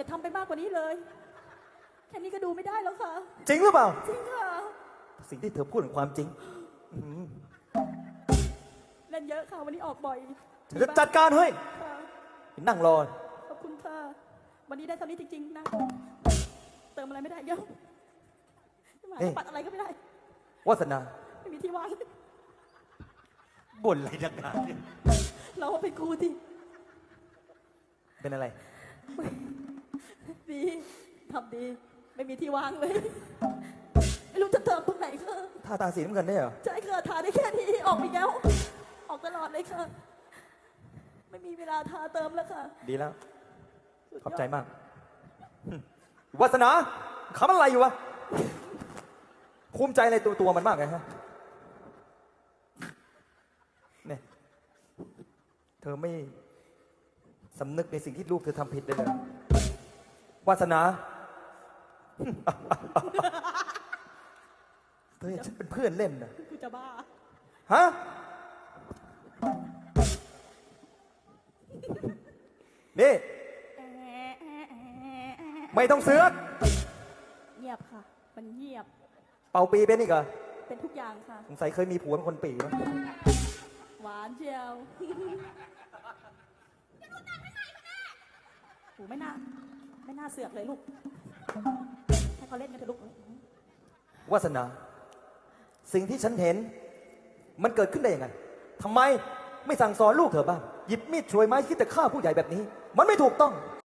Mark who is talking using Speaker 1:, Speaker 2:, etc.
Speaker 1: อย่าทำไปมากกว่านี้เลย แค่นี้ก็ดูไม่ได้แล้วค่ะ
Speaker 2: จริงหรือเปล่า
Speaker 1: จริงค่ะ
Speaker 2: สิ่งที่เธอพูดเป็นความจริง
Speaker 1: เล่นเยอะค่ะ วันนี้ออกบ่อย
Speaker 2: ฉันจะจัดการให้
Speaker 1: ค่ะ
Speaker 2: นั่งรอ
Speaker 1: ขอบคุณค่ะ วันนี้ได้เท่านี้จริง ๆ นะ เติมอะไรไม่ได้เดี๋ยวจะมา
Speaker 2: เอ๊ะ
Speaker 1: ปัดอะไรก็ไม่ได้
Speaker 2: วาสนา
Speaker 1: ไม่มีที่วาง
Speaker 3: บ่นอะไรนักหนาเนี่ย
Speaker 1: เราเป็นครูที่
Speaker 2: เป็นอะไร
Speaker 1: ดีทำดี ไม่มีที่วางเลย ไม่รู้จะเติมตรงไหนค่ะ
Speaker 2: ท่าตาสีน้ำเงินได้เหรอ
Speaker 1: ใช่ค่ะทาได้แค่นี้ออกไปแล้ว ออกตลอดเลยค่ะ ไม่มีเวลาทาเติมแล้วค่ะ
Speaker 2: ดีแล้ว
Speaker 1: สุดยด
Speaker 2: ขอบใจมากหึวาสนาคำอะไรอยู่วะภูมิใจในตัวตัวมันมากเลยฮะเนี่ยเธอไม่สำนึกในสิ่งที่ลูกเธอทำผิดเลยเหรอ วาสนา เธอเห็นฉันเป็นเพื่อนเล่นนะ
Speaker 1: กูจะบ้า
Speaker 2: ฮะ นี่ ไม่ต้องเสือก
Speaker 1: เงียบค่ะ มันเงียบ
Speaker 2: เป่าปีเป็นอีกเหรอ
Speaker 1: เป็นทุกอย่างค่ะ
Speaker 2: สงสัยเคยมีผัวเป็นคนปีนะ
Speaker 1: หวานเชียวโหไม่น่า ไม่น่าเสือกเลยลูก ให้เขาเล่นกันเถอะลูก
Speaker 2: วาสนา สิ่งที่ฉันเห็น มันเกิดขึ้นได้ยังไงทำไมไม่สั่งสอนลูกเธอบ้าง หยิบมีดช่วยไม้คิดจะฆ่าผู้ใหญ่แบบนี้ มันไม่ถูกต้อง